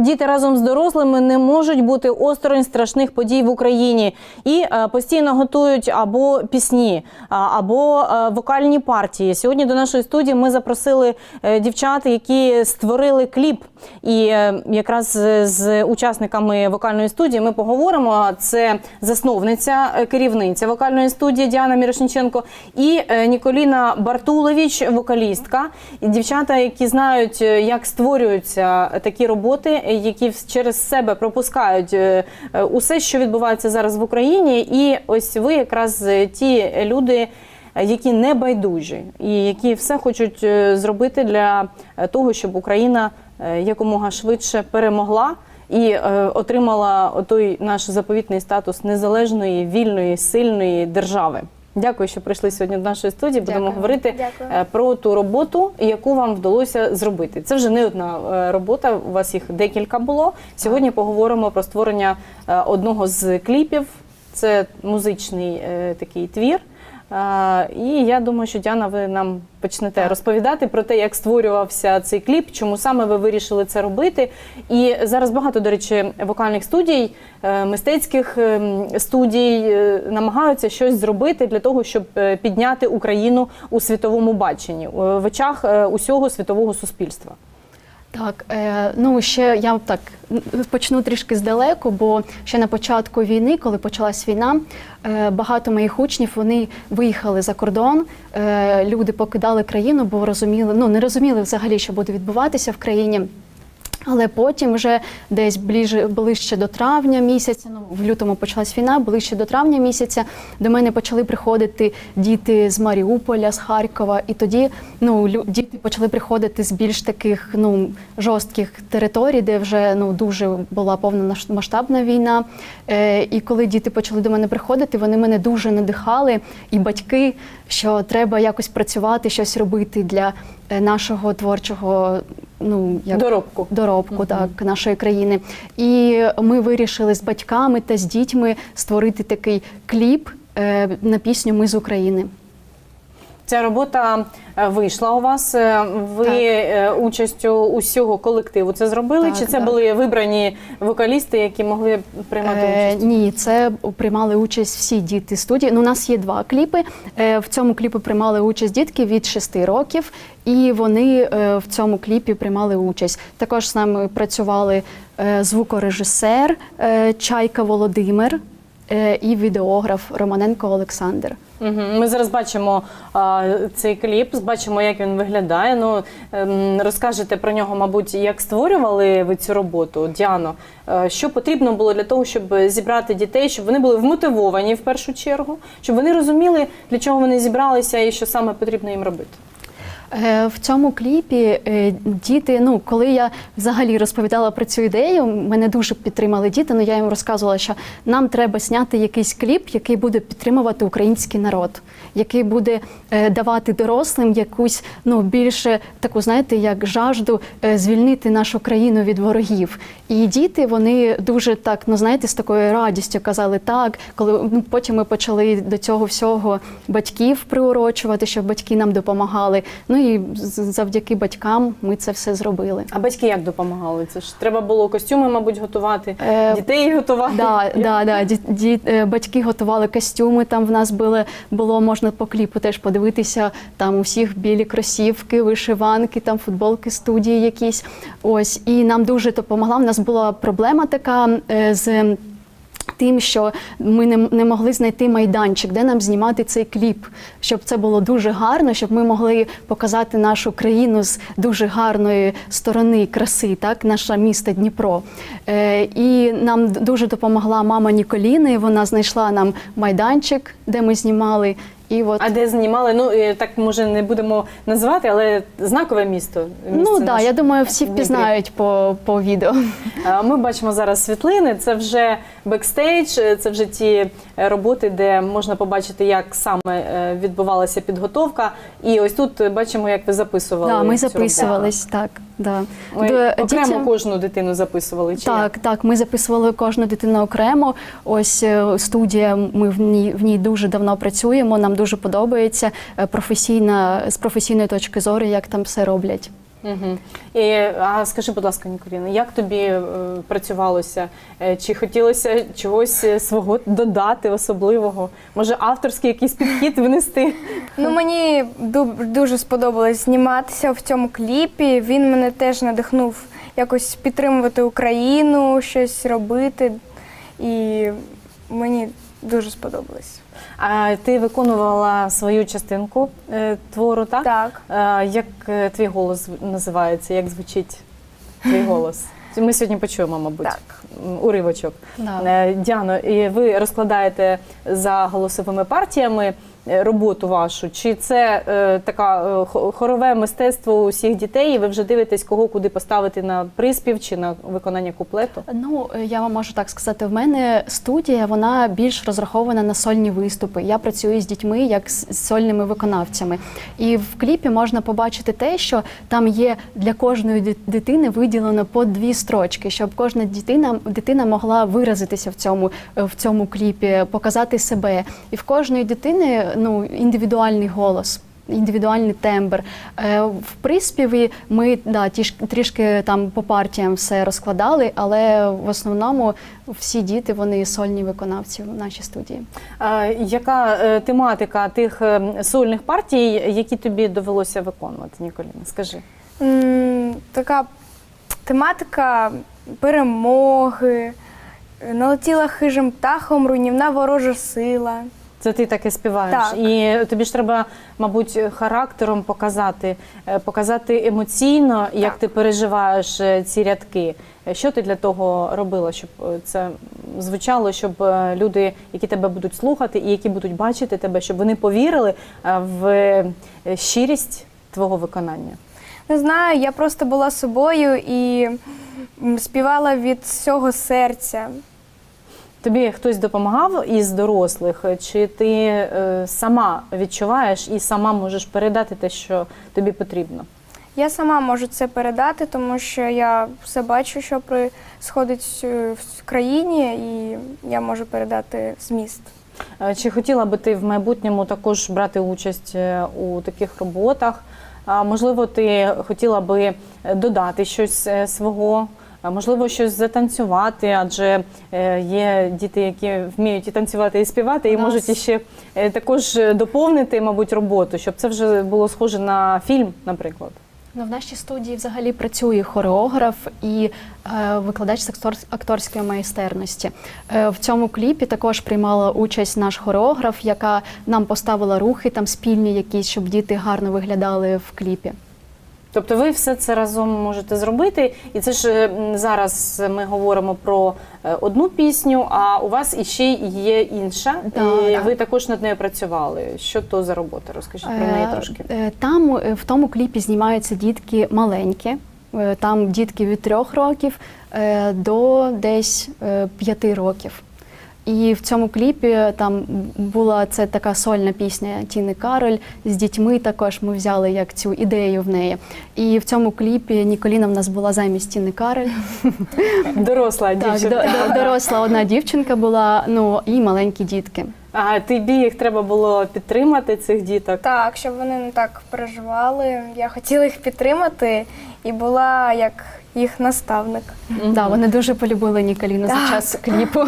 Діти разом з дорослими не можуть бути осторонь страшних подій в Україні і е, постійно готують або пісні, або е, вокальні партії. Сьогодні до нашої студії ми запросили е, дівчат, які створили кліп. І е, якраз з- учасниками вокальної студії ми поговоримо. Це засновниця, е, керівниця вокальної студії Діана Мірошніченко і е, Ніколіна Бартулович, вокалістка. Дівчата, які знають, е, як створюються такі роботи, е, які через себе пропускають е, е, усе, що відбувається зараз в Україні. І ось ви якраз е, ті люди. Які не байдужі і які все хочуть зробити для того, щоб Україна якомога швидше перемогла і отримала той наш заповітний статус незалежної, вільної, сильної держави. Дякую, що прийшли сьогодні до нашої студії. Будемо Дякую. говорити Дякую. е, про ту роботу, яку вам вдалося зробити. Це вже не одна е, робота. У вас їх декілька було. Сьогодні поговоримо про створення е, одного з кліпів. Це музичний такий твір. І я думаю, що Діана, ви нам почнете розповідати про те, як створювався цей кліп, чому саме ви вирішили це робити. І зараз багато, до речі, вокальних студій, е, мистецьких ем, студій е, намагаються щось зробити для того, щоб е, підняти Україну у світовому баченні, в очах усього світового суспільства. Так, е, ну ще я так почну трішки здалеку, бо ще на початку війни, коли почалась війна, е, багато моїх учнів вони виїхали за кордон. Е, люди покидали країну, бо розуміли, ну не розуміли взагалі, що буде відбуватися в країні. Але потім, вже десь ближче, ближче до травня місяця, ну в лютому почалась війна, ближче до травня місяця до мене почали приходити діти з Маріуполя, з Харкова, і тоді ну діти почали приходити з більш таких ну жорстких територій, де вже ну дуже була повномасштабна війна. Е, і коли діти почали до мене приходити, вони мене дуже надихали, і батьки, що треба якось працювати, щось робити для е, нашого творчого. Ну як Доробку. доробку так нашої країни. І ми вирішили з батьками та з дітьми створити такий кліп е, на пісню Ми з України. Ця робота е, вийшла у вас. Е, Ви Так. е, участю усього колективу це зробили? Так, Чи це так. були вибрані вокалісти, які могли приймати Е, участь? ні, це приймали участь всі діти студії. Ну, у нас є два кліпи. Е, в цьому кліпі приймали участь дітки від 6 років, і вони е, в цьому кліпі приймали участь. Також з нами працювали е, звукорежисер е, Чайка Володимир е, і відеограф Романенко Олександр. Ми зараз бачимо а, цей кліп, бачимо, як він виглядає. Ну ем, розкажете про нього, мабуть, як створювали ви цю роботу, Діано. Е, Що потрібно було для того, щоб зібрати дітей, щоб вони були вмотивовані в першу чергу, щоб вони розуміли, для чого вони зібралися і що саме потрібно їм робити. Е, В цьому кліпі е, діти, ну коли я взагалі розповідала про цю ідею, мене дуже підтримали діти. Ну я їм розказувала, що нам треба зняти якийсь кліп, який буде підтримувати український народ, який буде е, давати дорослим якусь ну більше таку, знаєте, як жажду звільнити нашу країну від ворогів. І діти вони дуже так, ну знаєте, з такою радістю казали так. Коли ну потім ми почали до цього всього батьків приурочувати, щоб батьки нам допомагали. Ну і завдяки батькам ми це все зробили. А батьки як допомагали? Це ж треба було костюми, мабуть, готувати, Е, дітей готувати. Да, да, да. Ді, ді, е, батьки готували костюми. Там в нас були, було можна по кліпу теж подивитися. Там у всіх білі кросівки, вишиванки, там футболки студії якісь. Ось і нам дуже допомогла. У нас була проблема така е, з. Тим, що ми не, не могли знайти майданчик, де нам знімати цей кліп, щоб це було дуже гарно, щоб ми могли показати нашу країну з дуже гарної сторони краси, так, наше місто Дніпро. Е, і нам дуже допомогла мама Ніколіни. Вона знайшла нам майданчик, де ми знімали. І от А де знімали? Ну е, так може не будемо називати, але знакове місто. ну Місце да, я думаю, всі впізнають по, по відео. Ми бачимо зараз світлини. Це вже бекстейдж, е, це вже ті е, роботи, де можна побачити, як саме е, відбувалася підготовка. І ось тут бачимо, як ви записували. Да, ми цю роботу. записувались, так. Да. Ми До- окремо дітям- кожну дитину записували. Чи Так, так. Ми записували кожну дитину окремо. Ось студія. Ми в ній в ній дуже давно працюємо. Нам дуже подобається професійна з професійної точки зору, як там все роблять. Угу. І, а скажи, будь ласка, Ніколіна, як тобі е, працювалося? Е, Чи хотілося чогось е, свого додати особливого? Може, авторський якийсь підхід внести? Ну, мені ду- дуже сподобалось зніматися в цьому кліпі. Він мене теж надихнув якось підтримувати Україну, щось робити. І мені дуже сподобалось. А ти виконувала свою частинку е, твору, так? Так. Е, Як е, твій голос називається? Як звучить твій голос? Ми сьогодні почуємо, мабуть, Так. м, уривочок. Да. Е, Діано, і ви розкладаєте за голосовими партіями роботу вашу? Чи це е, така е, хорове мистецтво усіх дітей? І ви вже дивитесь, кого куди поставити на приспів чи на виконання куплету? Ну, е, я вам можу так сказати, в мене студія вона більш розрахована на сольні виступи. Я працюю з дітьми як з сольними виконавцями. І в кліпі можна побачити те, що там є для кожної дитини виділено по дві строчки, щоб кожна дитина, дитина могла виразитися в цьому, е, в цьому кліпі, показати себе. І в кожної дитини ну, індивідуальний голос. Індивідуальний тембр. Е, В приспіві ми да, трішки там по партіям все розкладали, але в основному всі діти вони сольні виконавці в нашій студії. Яка е, тематика тих е, сольних партій, які тобі довелося виконувати, Ніколіна? Скажи. М, Така тематика перемоги. Налетіла хижим птахом, руйнівна ворожа сила. Це ти таке співаєш. Так. І тобі ж треба, мабуть, характером показати, е, показати емоційно, як Так. ти переживаєш е, ці рядки. Е, Що ти для того робила, щоб це звучало, щоб люди, які тебе будуть слухати і які будуть бачити тебе, щоб вони повірили в щирість твого виконання? Не знаю, я просто була собою і співала від всього серця. Тобі хтось допомагав із дорослих, чи ти е, сама відчуваєш і сама можеш передати те, що тобі потрібно? Я сама можу це передати, тому що я все бачу, що происходить е, в країні, і я можу передати зміст. Е, Чи хотіла би ти в майбутньому також брати участь у таких роботах? А, Можливо, ти хотіла би додати щось свого, можливо, щось затанцювати, адже е, є діти, які вміють і танцювати, і співати, і нас- можуть іще е, також е, доповнити, мабуть, роботу, щоб це вже було схоже на фільм, наприклад. Ну, в нашій студії взагалі працює хореограф і е, викладач з акторської майстерності. Е, в цьому кліпі також приймала участь наш хореограф, яка нам поставила рухи там спільні якісь, щоб діти гарно виглядали в кліпі. Тобто ви все це разом можете зробити, і це ж зараз ми говоримо про е, одну пісню, а у вас іще є інша, Так, і так. ви також над нею працювали. Що то за робота? Розкажіть про неї Е, трошки. е, Там е, в тому кліпі знімаються дітки маленькі. Е, Там дітки від трьох років е, до десь е, п'яти років. І в цьому кліпі там була це така сольна пісня Тіни Кароль з дітьми. Також ми взяли як цю ідею в неї. І в цьому кліпі Ніколіна в нас була замість Тіни Кароль. Доросла Так, дівчинка. до- до- доросла одна дівчинка була, ну і маленькі дітки. А тобі їх треба було підтримати, цих діток. Так, щоб вони не так переживали. Я хотіла їх підтримати і була як їх наставник. Да, вони дуже полюбили Ніколіну за час кліпу.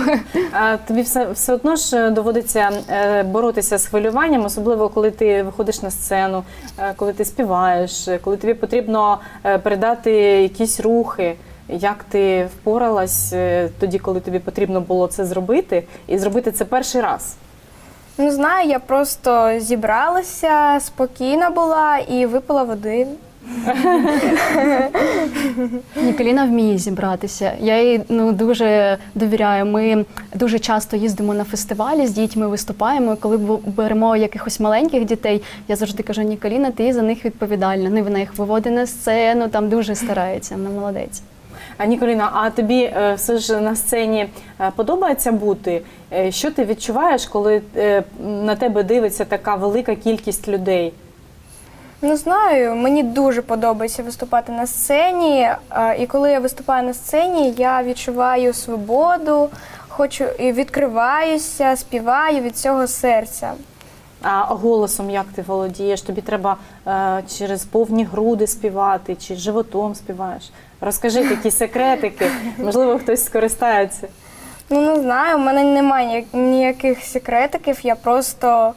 А тобі все, все одно ж доводиться е, боротися з хвилюванням, особливо коли ти виходиш на сцену, е, коли ти співаєш, е, коли тобі потрібно е, передати якісь рухи. Як ти впоралась е, тоді, коли тобі потрібно було це зробити, і зробити це перший раз? Не знаю, я просто зібралася, спокійна була і випила води. Ніколіна вміє зібратися. Я їй ну дуже довіряю. Ми дуже часто їздимо на фестивалі з дітьми, виступаємо. Коли беремо якихось маленьких дітей, я завжди кажу: Ніколіна, ти за них відповідальна. Ну, вона їх виводить на сцену, там дуже старається. Вона молодець. А Ніколіна, а тобі е, все ж на сцені е, подобається бути? Е, Що ти відчуваєш, коли на тебе дивиться така велика кількість людей? Не знаю, мені дуже подобається виступати на сцені. І коли я виступаю на сцені, я відчуваю свободу, хочу і відкриваюся, співаю від цього серця. А голосом як ти володієш? Тобі треба е, через повні груди співати чи животом співаєш? Розкажи такі секретики, можливо, хтось скористається. Ну не знаю, у мене немає ніяких секретиків, я просто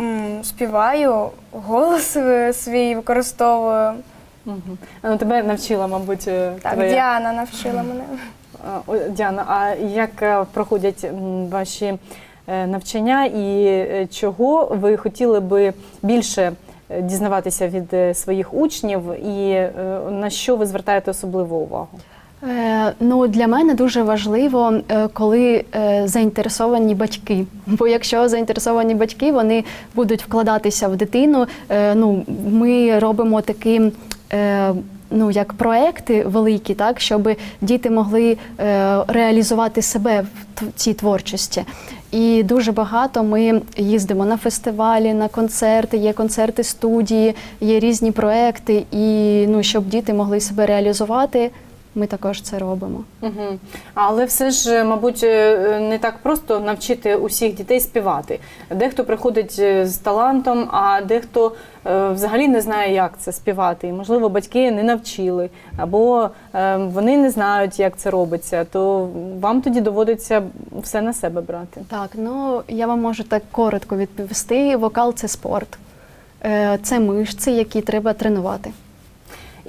м, співаю, голос е, свій використовую. Угу. Ну, тебе навчила, мабуть, е, Так, твоя Діана навчила мене. А, о, Діана. А як е, проходять м, ваші е, навчання і е, чого ви хотіли би більше е, дізнаватися від е, своїх учнів, і е, на що ви звертаєте особливу увагу? Е, Ну, для мене дуже важливо, е, коли е, заінтересовані батьки. Бо якщо заінтересовані батьки, вони будуть вкладатися в дитину. Ну, ми робимо такі. Ну, як проекти великі, так щоб діти могли реалізувати себе в цій творчості. І дуже багато ми їздимо на фестивалі, на концерти, є концерти студії, є різні проекти. І ну, щоб діти могли себе реалізувати, ми також це робимо. Угу. Але все ж, мабуть, е, не так просто навчити усіх дітей співати. Дехто приходить е, з талантом, а дехто е, взагалі не знає, як це співати. І, можливо, батьки не навчили, або е, вони не знають, як це робиться. То вам тоді доводиться все на себе брати. Так, ну я вам можу так коротко відповісти. Вокал це спорт, Е, це мишці, які треба тренувати.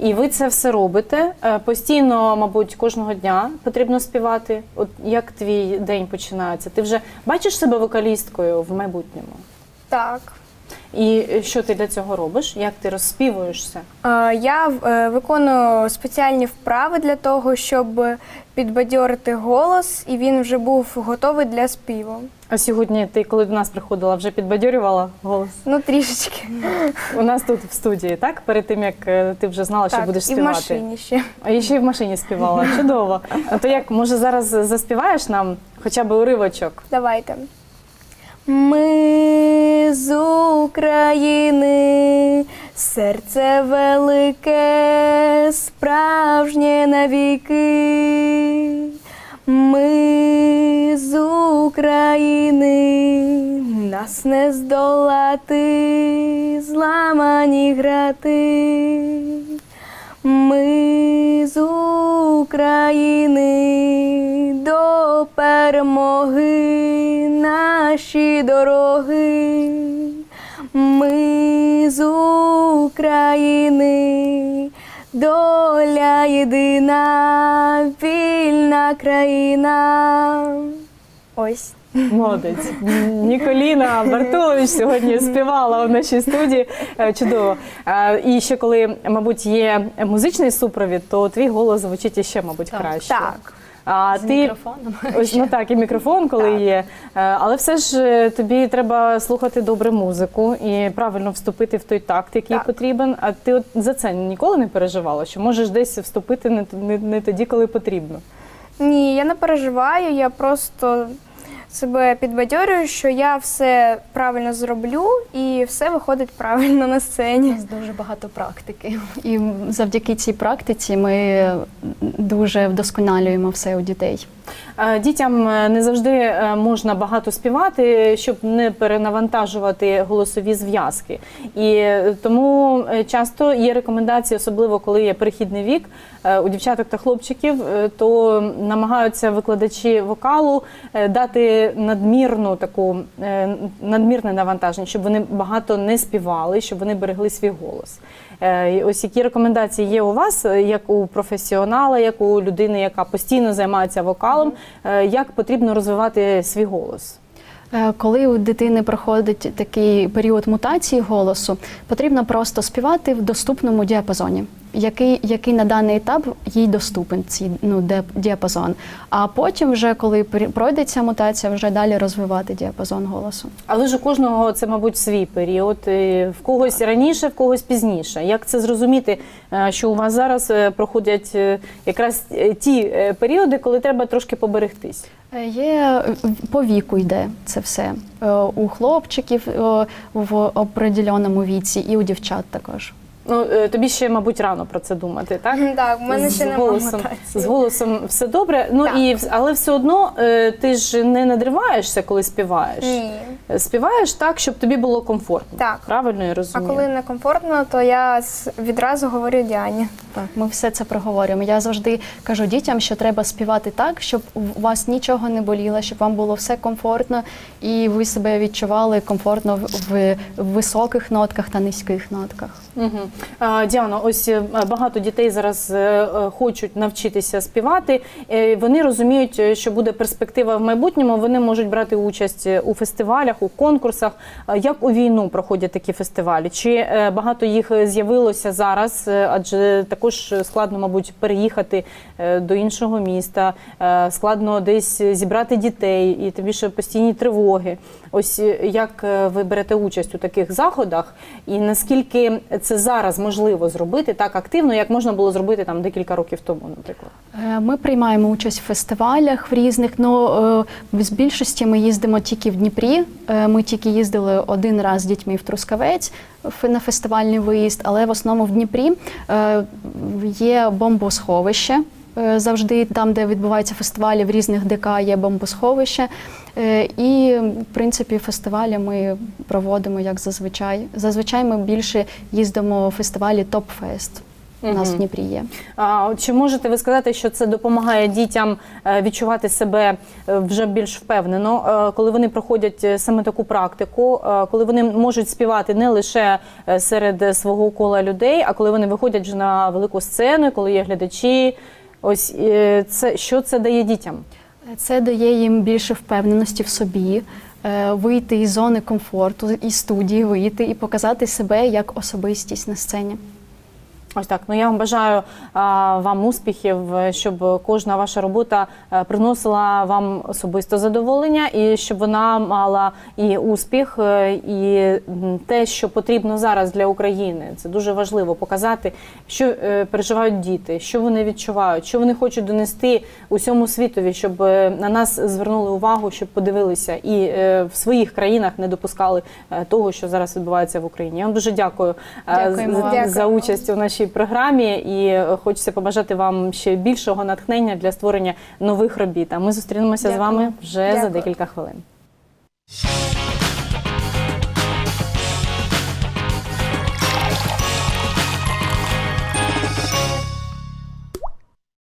І ви це все робите Е, постійно, мабуть, кожного дня потрібно співати. От як твій день починається? Ти вже бачиш себе вокалісткою в майбутньому? Так. І що ти для цього робиш? Як ти розспівуєшся? Е, Я е, виконую спеціальні вправи для того, щоб підбадьорити голос, і він вже був готовий для співу. А сьогодні ти, коли до нас приходила, вже підбадьорювала голос Ну, трішечки. у нас тут в студії, так? Перед тим як е, ти вже знала, що так, будеш і в співати. машині ще. А я ще й в машині співала. Чудово. Ну то як, може, зараз заспіваєш нам хоча б уривочок? Давайте. Ми з України, серце велике, справжнє навіки. Ми з України, нас не здолати, зламані грати. Ми з України до перемоги наші дороги. Ми з України, доля єдина, вільна країна. Ось. Молодець. Ніколіна Бартулович сьогодні співала в нашій студії. Е, Чудово. Е, І ще коли, мабуть, є музичний супровід, то твій голос звучить іще, мабуть, краще. Так. А З ти мікрофоном. ось ну так, і мікрофон, коли Так. є. Е, Але все ж е, тобі треба слухати добре музику і правильно вступити в той такт, який Так. потрібен. А ти от за це ніколи не переживала, що можеш десь вступити не, не, не тоді, коли потрібно. Ні, я не переживаю, я просто себе підбадьорюю, що я все правильно зроблю і все виходить правильно на У сцені. нас дуже багато практики. І завдяки цій практиці ми дуже вдосконалюємо все у дітей. Е, Дітям е, не завжди е, можна багато співати, щоб не перенавантажувати голосові зв'язки. І тому часто є рекомендації, особливо коли є перехідний вік у дівчаток та хлопчиків, то намагаються викладачі вокалу дати надмірну таку надмірне навантаження, щоб вони багато не співали, щоб вони берегли свій голос. Е, Ось які рекомендації є у вас, е, як у професіонала, як у людини, яка постійно займається вокалом, е, як потрібно розвивати свій голос? Коли у дитини проходить такий період мутації голосу, потрібно просто співати в доступному діапазоні, який, який на даний етап їй доступен, цей ну, діапазон. А потім, вже коли пройде ця мутація, вже далі розвивати діапазон голосу. Але ж у кожного це, мабуть, свій період. В когось раніше, в когось пізніше. Як це зрозуміти, е, що у вас зараз е, проходять е, якраз ті періоди, коли треба трошки поберегтись? Є по віку йде це все. У хлопчиків в определеному віці і у дівчат також. Ну е, тобі ще, мабуть, рано про це думати, так? Так, в мене ще з немає голосом, з голосом все добре. Ну Так. і але все одно е, ти ж не надриваєшся, коли співаєш. Ні. е, співаєш так, щоб тобі було комфортно. Так. Правильно я розумію? А коли не комфортно, то я відразу говорю Діані. Так, ми все це проговорюємо. Я завжди кажу дітям, що треба співати так, щоб у вас нічого не боліло, щоб вам було все комфортно і ви себе відчували комфортно в, високих нотках та низьких нотках. Угу. Діано, ось е, багато дітей зараз е, е, хочуть навчитися співати. Вони розуміють, що буде перспектива в майбутньому. Вони можуть брати участь у фестивалях, у конкурсах. Як у війну проходять такі фестивалі? Чи багато їх з'явилося зараз? Адже також складно, мабуть, переїхати е, до іншого міста, е, складно десь зібрати дітей і тим більше постійні тривоги. Ось е, як е, ви берете участь у таких заходах, і наскільки це зараз можливо зробити так активно, як можна було зробити там декілька років тому, наприклад? Е, Ми приймаємо участь в фестивалях в різних, але з більшості ми їздимо тільки в Дніпрі. Ми тільки їздили один раз з дітьми в Трускавець на фестивальний виїзд, але в основному в Дніпрі є бомбосховище. Е, Завжди там, де відбуваються фестивалі, в різних ДК є бомбосховище. Е, І, в принципі, фестивалі ми проводимо як зазвичай. Зазвичай ми більше їздимо в фестивалі Топ-Фест. У нас в Дніпрі є. А чи можете ви сказати, що це допомагає дітям е, відчувати себе вже більш впевнено, коли вони проходять саме таку практику, коли вони можуть співати не лише серед свого кола людей, а коли вони виходять вже на велику сцену, коли є глядачі? Ось е, це що це дає дітям? Це дає їм більше впевненості в собі, е, вийти із зони комфорту, із студії, вийти і показати себе як особистість на сцені. Ось так. Ну я вам бажаю а, вам успіхів, щоб кожна ваша робота е, приносила вам особисто задоволення, і щоб вона мала і успіх, е, і те, що потрібно зараз для України. Це дуже важливо показати, що е, переживають діти, що вони відчувають, що вони хочуть донести усьому світові, щоб на нас звернули увагу, щоб подивилися і е, в своїх країнах не допускали того, що зараз відбувається в Україні. Я вам дуже дякую, Дякуємо за- за участь у нашій програмі. І хочеться побажати вам ще більшого натхнення для створення нових робіт. А ми зустрінемося з вами вже за декілька хвилин.